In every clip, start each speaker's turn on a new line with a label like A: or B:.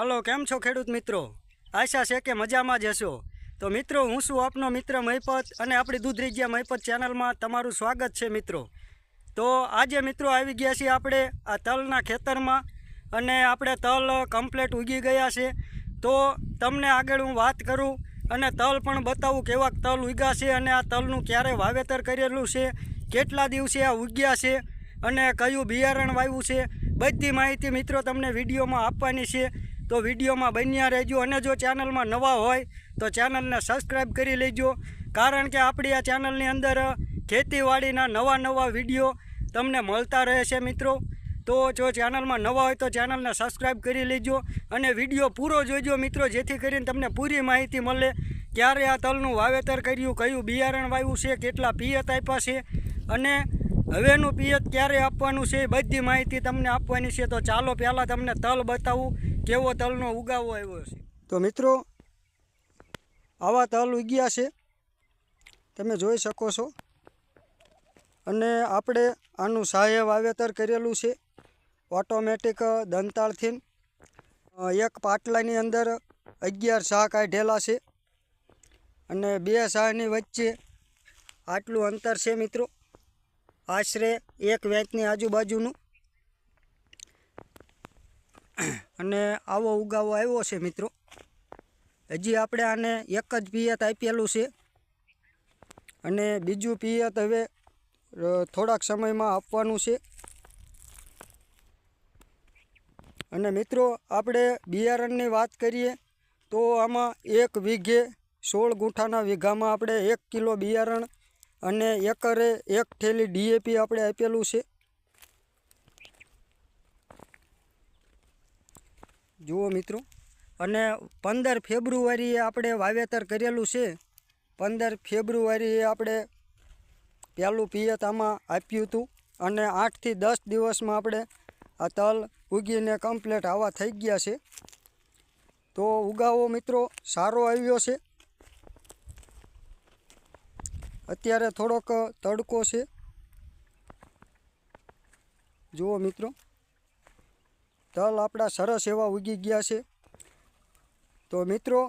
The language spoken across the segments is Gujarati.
A: હાલો, કેમ છો ખેડૂત મિત્રો? આશા છે કે મજામાં જ હશો. તો મિત્રો, હું છું આપનો મિત્ર મહિપત અને આપણી દૂધરીજ્યા મહિપત ચેનલમાં તમારું સ્વાગત છે મિત્રો. તો આજે મિત્રો આવી ગયા છીએ આપણે આ તલના ખેતરમાં અને આપણે તલ કમ્પ્લેટ ઉગી ગયા છે. તો તમને આગળ હું વાત કરું અને તલ પણ બતાવું કેવા તલ ઉગ્યા છે અને આ તલનું ક્યારે વાવેતર કરેલું છે, કેટલા દિવસે આ ઉગ્યા છે અને કયું બિયારણ વાવ્યું છે, બધી માહિતી મિત્રો તમને વિડીયોમાં આપવાની છે. તો વિડીયોમાં બન્યા રહેજો. અને જો ચેનલમાં નવા હોય, તો ચેનલને સબસ્ક્રાઈબ કરી લેજો. કારણ કે આપણી આ ચેનલની અંદર ખેતીવાડીના નવા નવા વીડિયો તમને મળતા રહે છે મિત્રો. તો જો ચેનલમાં નવા હોય, તો ચેનલને સબસ્ક્રાઈબ કરી લેજો. અને વીડિયો પૂરો જોઈજો મિત્રો, જેથી કરીને તમને પૂરી માહિતી મળે ક્યારે આ તલનું વાવેતર કર્યું, કયું બિયારણ વાવ્યું છે, કેટલા પિયત આપ્યા છે. અને હવેનું પિયત ક્યારે આપવાનું છે બધી માહિતી તમને આપવાની છે. તો ચાલો પહેલાં તમને તલ બતાવું. કેવો તલનો ઉગાવો આવ્યો છે? તો મિત્રો, આવા તલ ઉગ્યા છે. તમે જોઈ શકો છો. અને આપણે આનું સાહેબ વાવેતર કરેલું છે. ઓટોમેટિક દંતાળથી. એક પાટલાની અંદર અગિયાર શાહ કાઢેલા છે. અને બે શાહની વચ્ચે આટલું અંતર છે મિત્રો. આશરે એક વેચની આજુબાજુનું. અને આવો ઉગાવો આવ્યો છે મિત્રો. હજી આપણે આને એક જ પિયત આપેલું છે. અને બીજું પિયત હવે થોડાક સમયમાં આપવાનું છે. અને મિત્રો, આપણે બિયારણની વાત કરીએ, તો આમાં એક વીઘે સોળ ગુંઠાના વીઘામાં આપણે એક કિલો બિયારણ અને એકરે એક થેલી ડીએપી આપણે આપેલું છે. જુઓ મિત્રો. અને પંદર ફેબ્રુઆરીએ આપણે વાવેતર કરેલું છે. પંદર ફેબ્રુઆરીએ આપણે પહેલું પિયત આમાં આપ્યું હતું. અને આઠથી દસ દિવસમાં આપણે આ તલ ઉગીને કમ્પ્લેટ આવા થઈ ગયા છે. તો ઉગાવો મિત્રો, સારો આવ્યો છે. અત્યારે થોડોક તડકો છે. જુઓ મિત્રો. તલ આપણા સરસ એવા ઉગી ગયા છે. તો મિત્રો,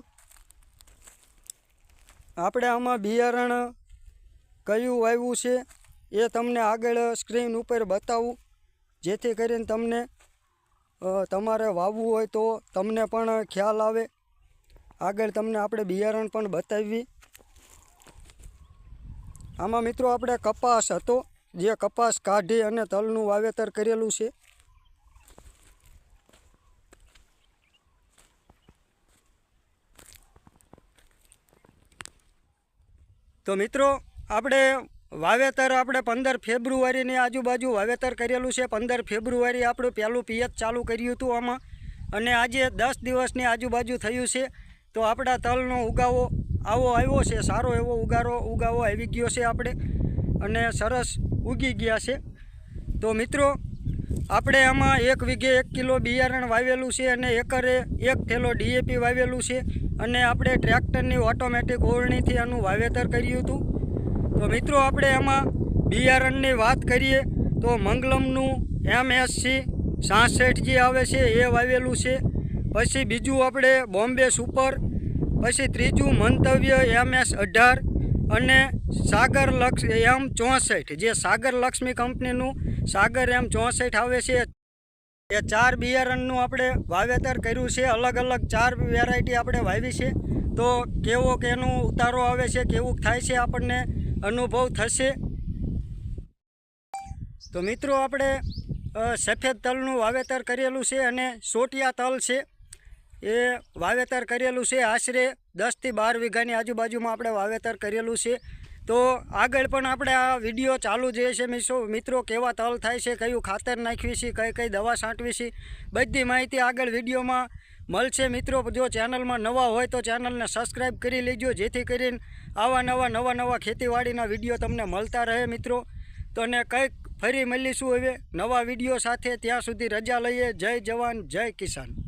A: આપણે આમાં બિયારણ કયું આવ્યું છે એ તમને આગળ સ્ક્રીન ઉપર બતાવું. જેથી કરીને તમને તમારે વાવવું હોય તો તમને પણ ખ્યાલ આવે. આગળ તમને આપણે બિયારણ પણ બતાવી આમાં મિત્રો, આપણે કપાસ હતો, જે કપાસ કાઢી અને તલનું વાવેતર કરેલું છે. તો મિત્રો, આપણે વાવેતર આપણે પંદર ફેબ્રુઆરીની આજુબાજુ વાવેતર કરેલું છે. પંદર ફેબ્રુઆરી આપણું પહેલું પિયત ચાલુ કર્યું હતું આમાં. અને આજે દસ દિવસની આજુબાજુ થયું છે. તો આપણા તલનો ઉગાવો આવો આવ્યો છે. સારો એવો ઉગારો, ઉગાવો આવી ગયો છે આપણે. અને સરસ ઉગી ગયા છે. તો મિત્રો, આપણે આમાં એક વીઘે એક કિલો બિયારણ વાવેલું છે અને એકરે એક થેલો ડીએપી વાવેલું છે. અને આપણે ટ્રેક્ટરની ઓટોમેટિક ઓળણીથી એનું વાવેતર કર્યું હતું. તો મિત્રો, આપણે એમાં બિયારણની વાત કરીએ, તો મંગલમનું એમએસસી સાસઠ જે આવે છે, એ વાવેલું છે. પછી બીજું આપણે બોમ્બે સુપર, પછી ત્રીજું મંતવ્ય એમએસ અઢાર અને સાગર લક્ષ એમ ચોસઠ, જે સાગર લક્ષ્મી કંપનીનું સાગર એમ ચોસઠ આવે છે એ ચાર બિયારણનું આપણે વાવેતર કર્યું છે. અલગ અલગ ચાર વેરાયટી આપણે વાવી છે. તો કેવો કેનું ઉતારો આવે છે, કેવું થાય છે આપણને અનુભવ થશે. તો મિત્રો આપણે સફેદ તલનું વાવેતર કરેલું છે અને સોટિયા તલ છે. એ વાવેતર કરેલું છે. આશરે દસથી બાર વીઘાની આજુબાજુમાં આપણે વાવેતર કરેલું છે. તો આગળ પણ આપણે આ વીડિયો ચાલુ જે છે મિત્રો મિત્રો, કેવા તલ થાય છે, કયું ખાતર નાખવી છે, કઈ કઈ દવા છાંટવી છે, બધી માહિતી આગળ વિડીયોમાં મળશે. મિત્રો, જો ચેનલમાં નવા હોય તો ચેનલને સબસ્ક્રાઈબ કરી લેજો, જેથી કરીને આવા નવા નવા નવા ખેતીવાડીના વીડિયો તમને મળતા રહે, મિત્રો. તો ને કંઈક ફરી મળીશું હવે નવા વીડિયો સાથે. ત્યાં સુધી રજા લઈએ. જય જવાન, જય કિસાન.